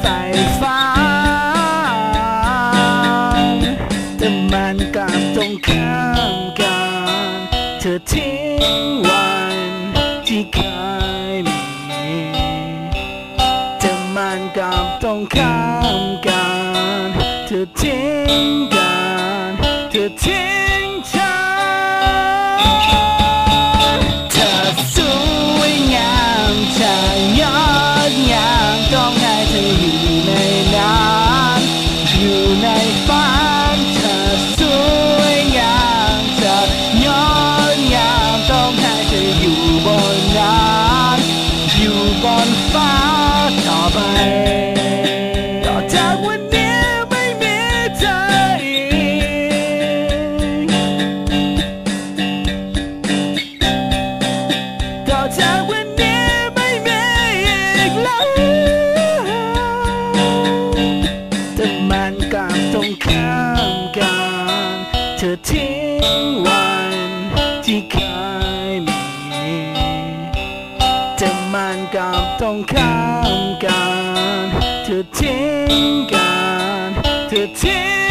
ใฝ่ฝันแต่มันกลับตรงข้ามกัน เธอทิ้งวันที่เคยมีแต่มันกลับตรงข้ามกัน เธอทิ้ง ธอทิ้งวันที่เคยมี แต่มันกลับตรงข้ามกัน เธอทิ้งกัน เธอทิ้ง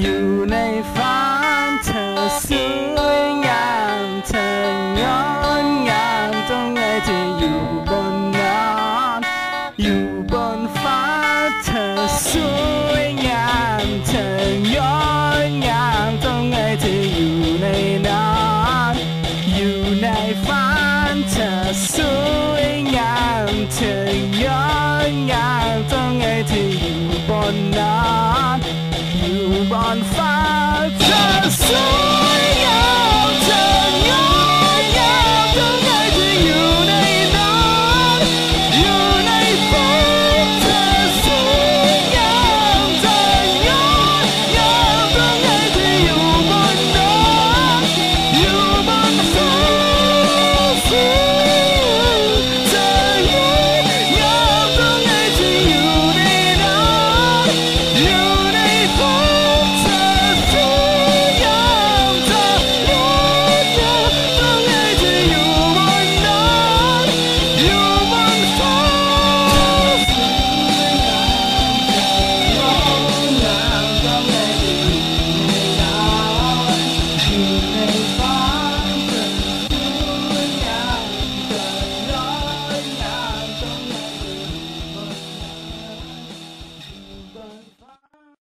อยู่ในฝันเธอสวยงามเธองดงามต้องไงเธออยู่บนนั้นอยู่บนฟ้าเธอสวยงามเธอยอดงามต้องไงเธออยู่ในนั้นอยู่ในฝันเธอสวยงามเธอยอดงามต้องไงเธออยู่บนนั้น on fire to soon.